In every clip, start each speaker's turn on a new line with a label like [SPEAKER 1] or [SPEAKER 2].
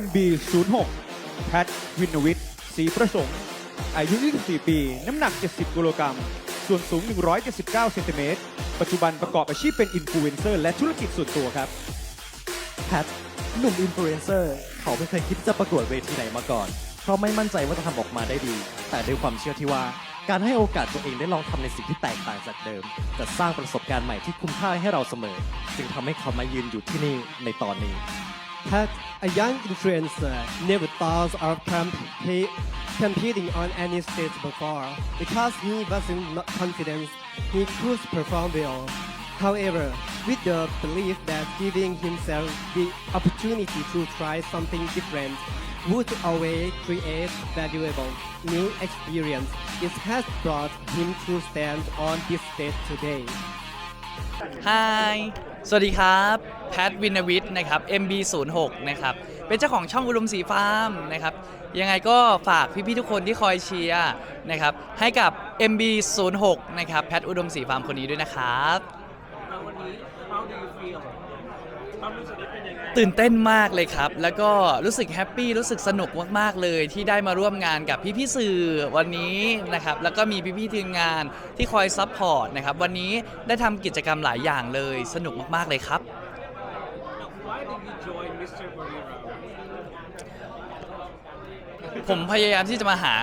[SPEAKER 1] MB06 แพทวินวิทย์ศรีประสงค์ อายุ 24 ปี น้ำหนัก 70กิโลกรัม ส่วนสูง 179เซนติเมตร ปัจจุบันประกอบอาชีพเป็นอินฟลูเอนเซอร์และธุรกิจส่วนตัวครับ
[SPEAKER 2] แพท หนุ่มอินฟลูเอนเซอร์ เขาไม่เคยคิดจะประกวดเวทีไหนมาก่อน เพราะไม่มั่นใจว่าจะทำออกมาได้ดี แต่ด้วยความเชื่อที่ว่า การให้โอกาสตัวเองได้ลองทำในสิ่งที่แตกต่างจากเดิม จะสร้างประสบการณ์ใหม่ที่คุ้มค่าให้เราเสมอ จึงทำให้เขามายืนอยู่ที่นี่ในตอนนี้
[SPEAKER 3] Pat, a young influencer, never thought of comp- competing on any stage before because he wasn't not confident he could perform well. However, with the belief that giving himself the opportunity to try something different would always create valuable new experience, it has brought him to stand on this stage today.
[SPEAKER 4] ฮายสวัสดีครับ แพทวินวิทย์นะครับ MB06 นะครับเป็นเจ้าของช่องอุดมสีฟาร์มนะครับยังไงก็ฝากพี่ๆทุกคนที่คอยเชียร์นะครับให้กับ MB06 นะครับแพทอุดมสีฟาร์มคนนี้ด้วยนะครับตื่นเต้นมากเลยครับ แล้วก็รู้สึกแฮปปี้รู้สึกสนุกมากๆเลย ที่ได้มาร่วมงานกับพี่ๆสื่อวันนี้นะครับแล้วก็มีพี่ๆทีมงานที่คอยซัพพอร์ตนะครับวันนี้ได้ทำกิจกรรมหลายอย่างเลยสนุกมากๆเลยครับ
[SPEAKER 5] Why did you join Mr. Barrera?
[SPEAKER 4] ผมพยายามที่จะมาหา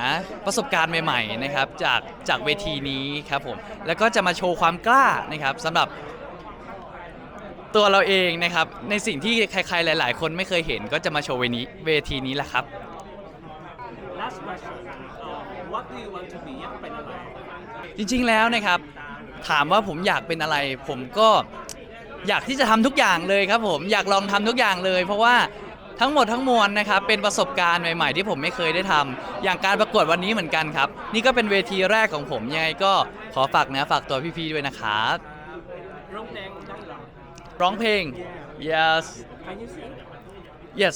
[SPEAKER 4] ประสบการณ์ใหม่ๆนะครับจากจากเวทีนี้ครับผมแล้วก็จะมาโชว์ความกล้านะครับสำหรับตัวเราเองนะครับ ในสิ่งที่ใครๆหลาย ๆ คนไม่เคยเห็นก็จะมาโชว์เวนี้เวทีนี้แหละครับ
[SPEAKER 5] Last question. Uh, what do you want to be? อยากเป็นอะไร
[SPEAKER 4] จริงๆแล้วนะครับ ถามว่าผมอยากเป็นอะไร ผมก็ อยากที่จะทำทุกอย่างเลยครับผมอยากลองทำทุกอย่างเลย เพราะว่าทั้งหมดทั้งมวลนะครับเป็นประสบการณ์ใหม่ ๆ ที่ผมไม่เคยได้ทำอย่างการประกวดวันนี้เหมือนกันครับ นี่ก็เป็นเวทีแรกของผมยังไงก็ขอฝากเนื้อฝากตัวพี่ๆด้วยนะครับ
[SPEAKER 5] ร้องเพลงร้อ
[SPEAKER 4] งเพลง yes yes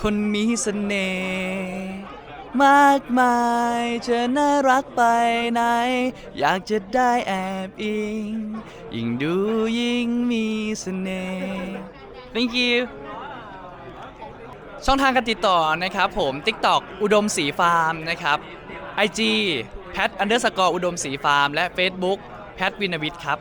[SPEAKER 4] คนมีเสน่ห์มากมายจะน่ารักไปไหน อยากจะได้แอบอิง ยิ่งดู เสน่ห์ thank you ช่องทางการติดต่อนะครับผม TikTok อุดมสีฟาร์มนะครับ IG แพท underscore อุดมสีฟาร์มและ Facebook แพทวินวิทย์ครับ